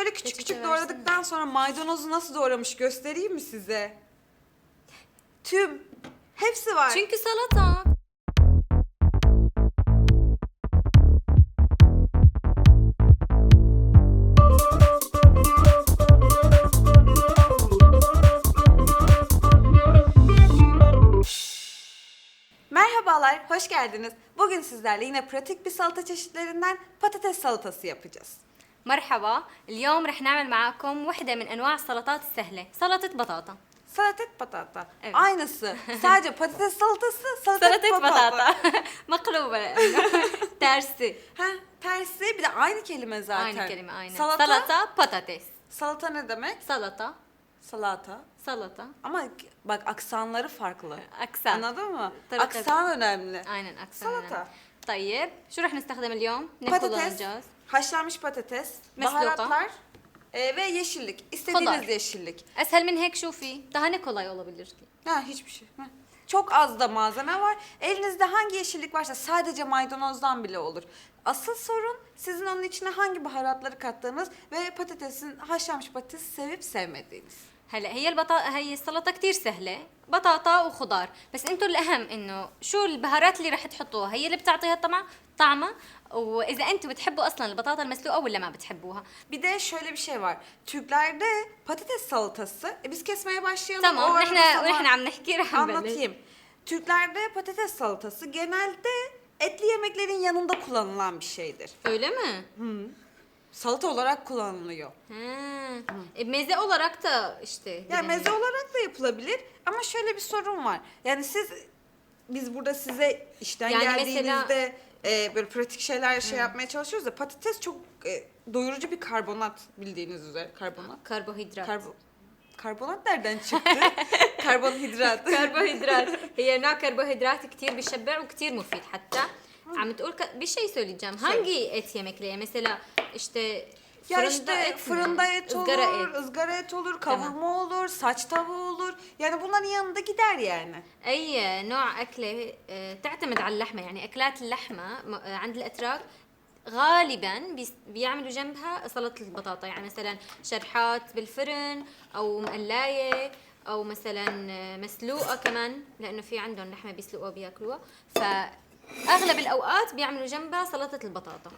böyle küçük Peçete küçük doğradıktan sonra maydanozu nasıl doğramış göstereyim mi size? Tüm. Hepsi var. Çünkü salata. Merhabalar, hoş geldiniz. Bugün sizlerle yine pratik bir salata çeşitlerinden patates salatası yapacağız. مرحبا اليوم رح نعمل معاكم وحدة من أنواع السلطات السهلة سلطة بطاطا Salatet patata. Evet. Aynısı. Sadece patates salatası, salatet سلطة patata. بطاطا مقلوبة tersi Ha, tersi bir de aynı kelime zaten. Aynı kelime aynı Salata, Salata patates salata ne demek? Salata Salata. salata Ama bak aksanları farklı. أكسان Anladın mı? Tabii, Aksan önemli. aynen aksan Salata. önemli. طيب شو رح نستخدم اليوم؟ ne Patates, kullanacağız? haşlanmış patates, Mesluka. baharatlar e, ve yeşillik. İstediğiniz Kadar. yeşillik. أسهل من هيك شو في؟ daha ne kolay olabilir ki? Ha hiçbir şey. Heh. Çok az da malzeme var. Elinizde hangi yeşillik varsa sadece maydanozdan bile olur. Asıl sorun sizin onun içine hangi baharatları kattığınız ve patatesin haşlanmış patatesi sevip sevmediğiniz. هلا هي البطا هي السلطة كتير سهلة بطاطا وخضار بس أنتم الأهم إنه شو البهارات اللي رح تحطوها هي اللي بتعطيها طعمة طعمة وإذا أنتم بتحبوا أصلا البطاطا المسلوقة ولا ما بتحبوها Bir de şöyle bir şey var. Türklerde patates salatası. E biz kesmeye başlayalım. O arada sana ونحن عم نحكي رح نبلش Anlatayım. Türklerde patates salatası genelde etli yemeklerin yanında kullanılan bir şeydir. Öyle mi? Salata olarak kullanılıyor. Ha. E, meze olarak da işte. Yani deneniyor. meze olarak da yapılabilir ama şöyle bir sorun var. Yani siz biz burada size işten Yani geldiğinizde e, böyle pratik şeyler şey yapmaya çalışıyoruz da patates çok e, doyurucu bir karbonat bildiğiniz üzere karbonat. كربوهيدرات Karbo karbonat nereden çıktı? Karbonhidrat. كربوهيدرات هي نوع كربوهيدرات كتير بيشبع وكتير مفيد حتى عم تقول ك... bir şey söyleyeceğim. Hangi et yemekleri? Mesela işte Ya fırında işte et mi? fırında et olur, Izgara et. ızgara et olur, Tamam. kavurma olur, saç tavuğu olur. Yani bunların yanında gider yani. أي نوع أكلة آه، تعتمد على اللحمة يعني أكلات اللحمة م- آه، عند الأتراك غالبا بيس- بيعملوا جنبها سلطة البطاطا يعني مثلا شرحات بالفرن أو مقلاية أو مثلا آه، مسلوقة كمان لأنه في عندهم لحمة بيسلقوها بياكلوها فاغلب الاوقات بيعملوا جنبها سلطه البطاطا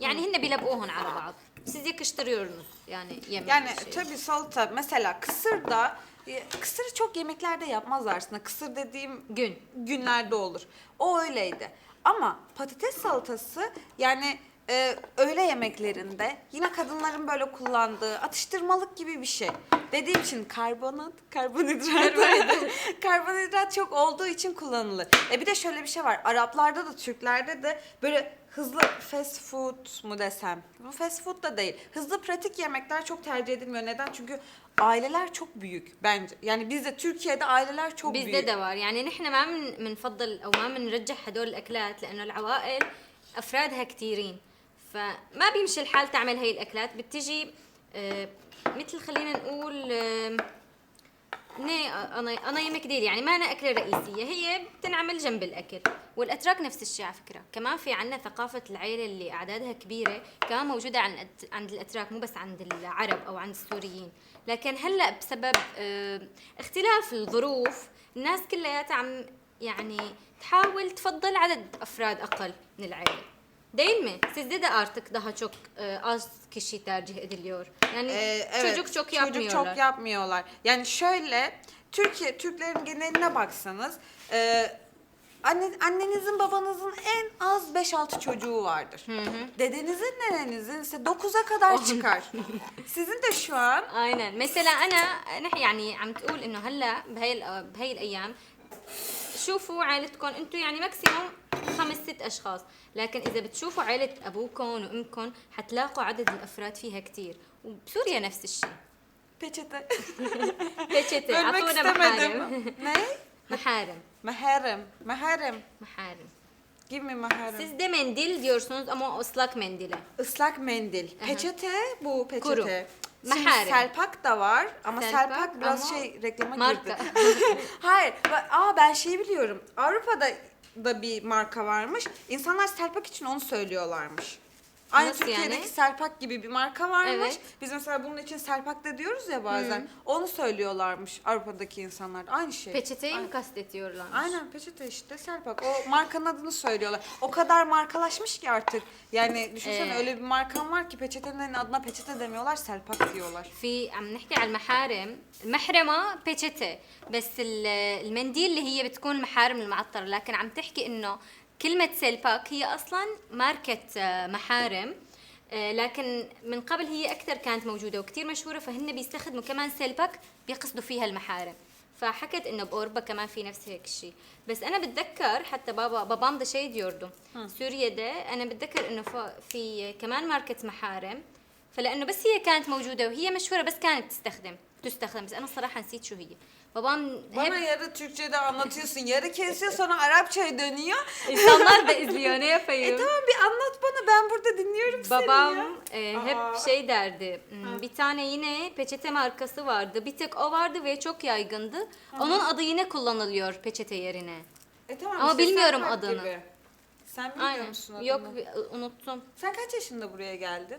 يعني هن بيلبقوهم على بعض siz yakıştırıyorsunuz yani yemek Yani şey. tabii salata mesela kısır da e, kısırı çok yemeklerde yapmazlar aslında. Kısır dediğim gün günlerde olur. O öyleydi. Ama patates salatası yani e, öğle yemeklerinde yine kadınların böyle kullandığı atıştırmalık gibi bir şey. Dediğim için karbonat, karbonhidrat, karbonhidrat çok olduğu için kullanılır. E bir de şöyle bir şey var. Araplarda da Türklerde de böyle hızlı fast food mu desem? Bu fast food da değil. Hızlı pratik yemekler çok tercih edilmiyor. Neden? Çünkü aileler çok büyük bence. Yani bizde Türkiye'de aileler çok büyük. bizde de var يعني نحن ما من بنفضل او ما بنرجح هدول الاكلات لانه العوائل افرادها كثيرين فما بيمشي الحال تعمل هاي الأكلات بتجي آه، مثل خلينا نقول آه، قنايم كدير يعني ما أنا أكلة رئيسية هي بتنعمل جنب الأكل والأتراك نفس الشيء على فكرة. كمان في عنا ثقافة العيلة اللي أعدادها كبيرة كمان موجودة عن عند الأتراك مو بس عند العرب أو عند السوريين. لكن هلأ بسبب آه، اختلاف الظروف الناس كلياتها عم يعني تحاول تفضل عدد أفراد أقل من العيلة. Değil mi? Sizde de artık daha çok e, az kişi tercih ediliyor. Yani Ee, evet, çocuk çok Çocuk yapmıyorlar. çok yapmıyorlar. Yani şöyle Türkiye Türklerin geneline baksanız e, anne, annenizin babanızın en az 5-6 çocuğu vardır. Dedenizin nenenizin ise 9'a kadar çıkar. Sizin de şu an اينا مثلا انا نحن يعني عم تقول انه هلا بهي الأ- بهي الايام شوفوا عائلتكم أنتم يعني ماكسيموم خمس ست أشخاص لكن إذا بتشوفوا عائلة ابوكم وامكم حتلاقوا عدد الأفراد فيها كتير وبسوريا نفس الشيء. بيتشتي Bölmek أعطونا. محارم? محارم Meherem. Meherem. محارم Give me. Siz de mendil diyorsunuz ama ıslak mendile. Islak mendil. Peçete bu peçete. Kuru. Şimdi. Selpak da var ama Selpak Selpak, biraz ama şey reklama marka. girdi. Hayır. ba- Aa ben şeyi biliyorum. Avrupa'da da bir marka varmış. İnsanlar Selpak için onu söylüyorlarmış. Aynı Nasıl Türkiye'deki yani? Selpak gibi bir marka varmış. Evet. Biz mesela bunun için Selpak da diyoruz ya bazen. Onu söylüyorlarmış Avrupa'daki insanlar. Aynı şey. Peçeteyi Aynen. mi kastediyorlar? Aynen peçete işte Selpak. O markanın adını söylüyorlar. O kadar markalaşmış ki artık. Yani düşünsene Ee, öyle bir markan var ki peçetenin adına peçete demiyorlar Selpak diyorlar. في عم نحكي على المحارم المحرمة بيتشتي بس ال- المنديل اللي هي بتكون المحارم المعطرة لكن عم تحكي انه كلمة سيلباك هي أصلا ماركة آه، محارم آه، لكن من قبل هي أكثر كانت موجودة وكثير مشهورة فهن بيستخدموا كمان سيلباك بيقصدوا فيها المحارم. فحكت إنه بأوروبا كمان في نفس هيك الشيء بس أنا بتذكر حتى بابا babam da şey diyordu سوريا أنا بتذكر إنه في كمان ماركة محارم. فلأنه بس هي كانت موجودة وهي مشهورة بس كانت تستخدم تستخدم. بس أنا الصراحه نسيت شو هي. Babam hep Bana yarı Türkçe'de anlatıyorsun, yarı kesiyor sonra Arapça'ya dönüyor. insanlar da izliyor ne yapayım. E tamam bir anlat bana ben burada dinliyorum seni. Babam e, hep Aa. şey derdi. Hmm, bir tane yine peçete markası vardı. Bir tek o vardı ve çok yaygındı. Onun adı yine kullanılıyor peçete yerine. E tamam, Ama şey bilmiyorum sen adını. gibi. Sen bilmiyor musun adını? Yok unuttum. Sen kaç yaşında buraya geldin?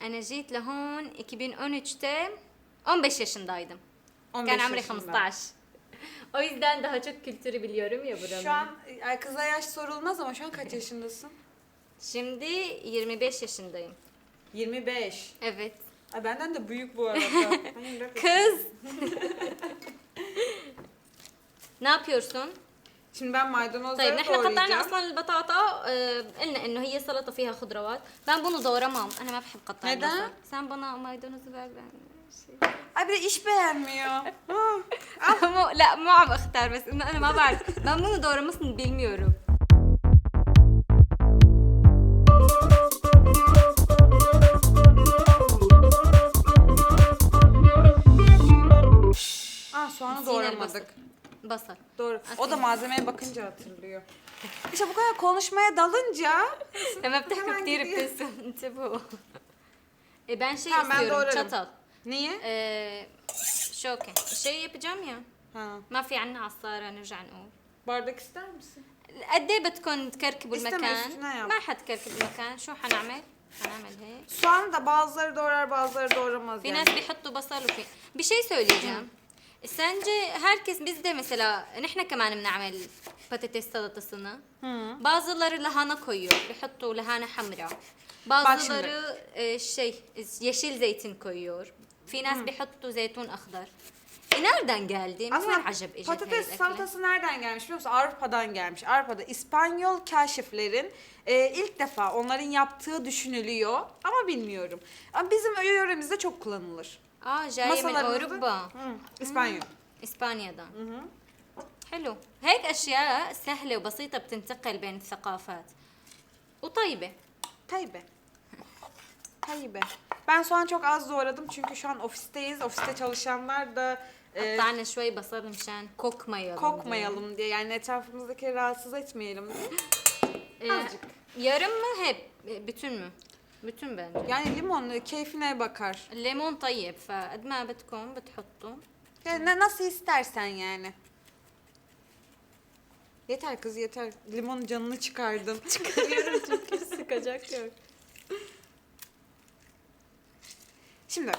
Enerjit Lahon 2013'te 15 yaşındaydım. 15 كان عمري yaşında. 15 o yüzden daha çok kültürü biliyorum ya buranın. Şu an ay, kıza yaş sorulmaz ama şu an kaç yaşındasın? Şimdi 25 yaşındayım. 25. Evet. Ay benden de büyük bu arada. Ben 24 Kız. ne yapıyorsun? Şimdi ben maydanozları طيب نحن قطعنا doğrayacağım. اصلا البطاطا آه، قلنا انه هي سلطه فيها خضروات ben bunu doğramam انا ما بحب قطع Neden? البصل sen bana maydanozu ver ben şey. Ay bir de iş beğenmiyor. Ama لا مو عم اختار بس انه انا ما بعرف ben bunu doğramasını bilmiyorum Aa soğanı Sinir doğramadık. basal Doğru. O da Aferin. malzemeye bakınca hatırlıyor. İşte bu kadar konuşmaya dalınca لما بتحكي Hemen كثير gidiyor. بتنسوا انتبهوا E ben şey Tamam, ben istiyorum doğrarım. çatal. niye? Ee, şoke. Şey yapacağım ya. Ha. ما في عنا عصارة نرجع نقول Bardak ister misin? قد ايه بدكم تكركبوا استنى، المكان؟ استنى يا ما حتكركب المكان، شو حنعمل؟ حنعمل هيك Soğan da bazıları doğrar bazıları doğramaz في yani. ناس بيحطوا بصل وفي bir şey söyleyeceğim. Sence herkes bizde mesela nحن كمان بنعمل patates salatasını. Bazıları lahana koyuyor. بيحطوا lahana hamra. Bazıları e, şey yeşil zeytin koyuyor. في ناس بيحطوا زيتون اخضر. E nereden geldi? من وين Aslında عجب اجت هاي patates الأكلة؟ salatası nereden gelmiş biliyor musun? Avrupa'dan gelmiş. Avrupa'da İspanyol kaşiflerin e, ilk defa onların yaptığı düşünülüyor ama bilmiyorum. Ama bizim yöremizde çok kullanılır. اه جاية من Masalarımızda- اوروبا Hı, İspanyol. اسبانيا حلو هيك اشياء سهله وبسيطه بتنتقل بين الثقافات وطيبه Taybe. Taybe. Ben soğan çok az doğradım çünkü şu an ofisteyiz. Ofiste çalışanlar da e, قطعنا شوي بصل مشان kokmayalım kokmayalım diye yani etrafımızdakileri rahatsız etmeyelim diye. diye. Ee, Azıcık. yarım mı hep E, bütün mü bütün bence Yani limon keyfine bakar. الليمون طيب فقد ما بدكم بتحطوا Yani ne, nasıl istersen yani. Yeter kız yeter. Limonun canını çıkardın. Çıkarıyorum çünkü sıkacak yok. Şimdi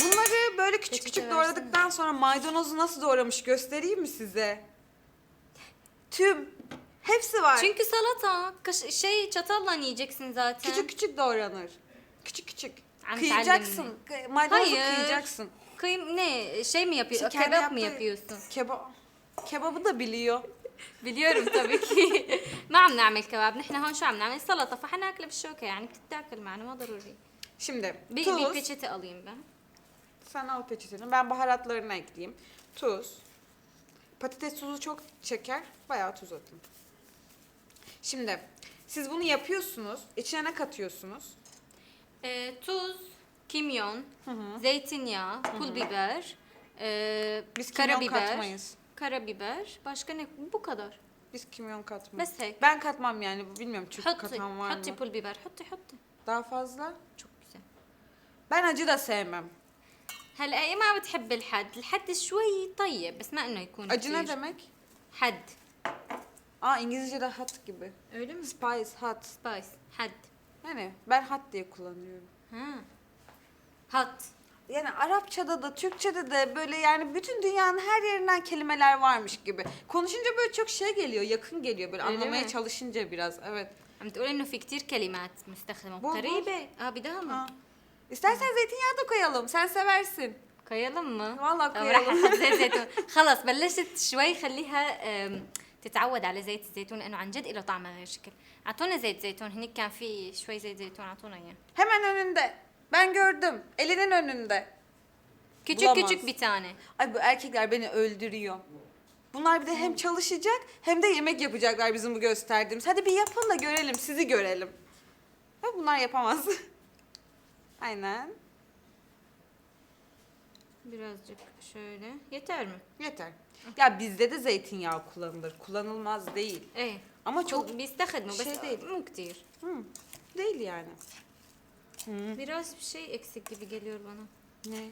bunları böyle küçük Peçete küçük versene. doğradıktan sonra maydanozu nasıl doğramış göstereyim mi size? Tüm hepsi var. Çünkü salata kaş- şey çatalla yiyeceksin zaten. küçük küçük doğranır. Küçük küçük. Am Kıyacaksın. Kı- Maydanozu Hayır. kıyacaksın. Kıym ne şey mi yapıyorsun? Kendi Kebap mı yaptığı- yapıyorsun? Kebap. Kebabı da biliyor. biliyorum tabii ki ما عم نعمل كباب نحن هون شو عم نعمل سلطه فحناكلها بالشوكه يعني بتتاكل معنا ما ضروري Şimdi Bir, tuz. bir peçete alayım ben. Sen al peçeteni. Ben baharatlarını ekleyeyim. Tuz. Patates tuzu çok çeker. Bayağı tuz atın. Şimdi siz bunu yapıyorsunuz. İçine ne katıyorsunuz? Ee, tuz, kimyon, zeytinyağı, pul biber, e, Biz kimyon karabiber. katmayız. Karabiber. Başka ne? Bu kadar. Biz kimyon katmıyoruz. Mesela- Ben katmam yani. Bilmiyorum Türk Hatti, katan var mı? hatti pul biber. Hatti hatti. Daha fazla? Çok Ben acı da sevmem. هلا ايه ما بتحب الحد الحد شوي طيب بس ما انه يكون Acı ne كتير. demek? حد Aa İngilizce'de hot gibi. öyle mi Spice, hot. سبايس حد Yani ben hat diye kullanıyorum. Ha. Hat. Yani Arapçada da Türkçede de böyle yani bütün dünyanın her yerinden kelimeler varmış gibi. Konuşunca böyle çok şey geliyor, yakın geliyor böyle Öyle anlamaya mi? çalışınca biraz. Evet. عم تقول انه في كتير كلمات مستخدمه بول- بول. قريبه اه بدهم Ha. İstersen zeytinyağı da koyalım. Sen seversin. كيالم ما والله طب كيالم. رح احط زيت زيتون خلص بلشت شوي خليها أم، تتعود على زيت الزيتون لانه عن جد له طعم غير شكل اعطونا زيت زيتون هنيك كان في شوي زيت زيتون اعطونا اياه Hemen önünde. Ben gördüm. Elinin önünde. küçük Bulamaz. küçük bir tane Ay bu erkekler beni öldürüyor. Bunlar bir de hem çalışacak hem de yemek yapacaklar bizim bu gösterdiğimiz. Hadi bir yapın da görelim, sizi görelim. Ha, bunlar yapamaz. Aynen. birazcık şöyle yeter mi? Yeter. Ya bizde de zeytinyağı kullanılır. Kullanılmaz değil. ايه Ama çok çok بيستخدموا بس şey değil. مو كتير Hı, değil yani. biraz bir şey eksik gibi geliyor bana Ne?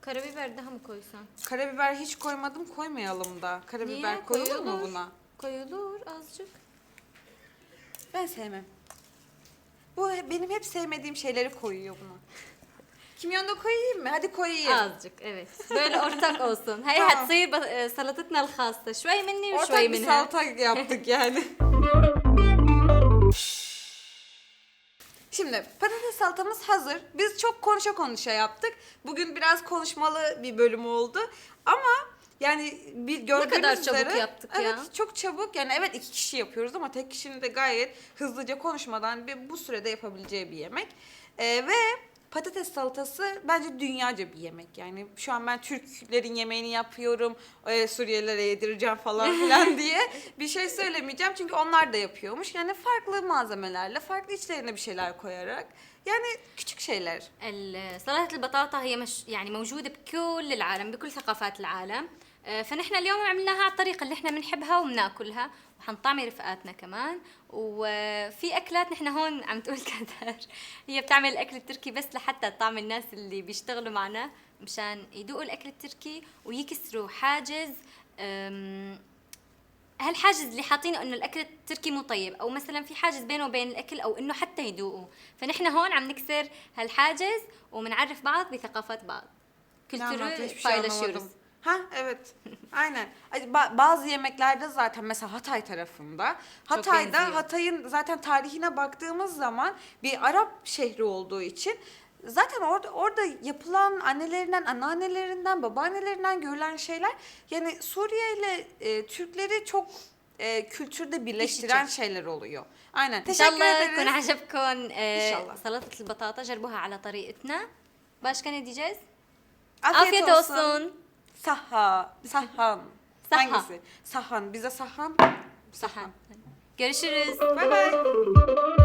karabiber daha mı koysan? Karabiber hiç koymadım, koymayalım da. Karabiber Niye? koyulur mu Koyulur. buna? Koyulur azıcık. Ben sevmem. Bu he- benim hep sevmediğim şeyleri koyuyor buna. Kimyon da koyayım mı? Hadi koyayım. azıcık evet. Böyle ortak olsun. هي Tamam. حتصير بس- e, سلطتنا الخاصة شوي مني Ortak وشوي bir منها salata yaptık yani. Şimdi patates salatamız hazır. Biz çok konuşa konuşa yaptık. Bugün biraz konuşmalı bir bölüm oldu. Ama yani bir gördüğünüz kadar çabuk üzere, yaptık evet, ya. çok çabuk. Yani evet iki kişi yapıyoruz ama tek kişinin de gayet hızlıca konuşmadan bir, bu sürede yapabileceği bir yemek. Ee, ve patates salatası bence dünyaca bir yemek. Yani şu an ben Türklerin yemeğini yapıyorum, e, Suriyelilere yedireceğim falan filan diye bir şey söylemeyeceğim. Çünkü onlar da yapıyormuş. Yani farklı malzemelerle, farklı içlerine bir şeyler koyarak. Yani küçük şeyler. ال- سلطة البطاطا هي مش يعني موجودة بكل العالم بكل ثقافات العالم آه، فنحن اليوم عملناها على الطريقة اللي إحنا بنحبها وبناكلها وحنطعمي رفقاتنا كمان. وفي أكلات نحن هون عم تقول كدر هي بتعمل الأكل التركي بس لحتى تطعم الناس اللي بيشتغلوا معنا مشان يذوقوا الأكل التركي ويكسروا. حاجز هالحاجز اللي حاطينه إنه الأكل التركي مو طيب؟ أو مثلا في حاجز بينه وبين الأكل أو إنه حتى يذوقوا فنحن هون عم نكسر هالحاجز وبنعرف بعض بثقافات بعض. Ne anlattı? kültürü Hiçbir şey paylaşıyoruz. anlamadım. Ha evet. Aynen. Ay, ba- Bazı yemeklerde zaten mesela Hatay tarafında. Hatay'da benziyor. Hatay'ın zaten tarihine baktığımız zaman bir Arap şehri olduğu için zaten orada orada yapılan annelerinden, anneannelerinden, babaannelerinden görülen şeyler yani Suriye ile e, Türkleri çok e, kültürde birleştiren şeyler oluyor. Aynen. ان شاء Teşekkür الله يكون ederiz. عجبكم آه، شاء الله. سلطة البطاطا جربوها على طريقتنا başka ne diyeceğiz? Afiyet, Afiyet olsun. olsun. Saha, sahan. Saha. Hangisi? Sahan. Bize sahan. Sahan. Görüşürüz. Bay bay.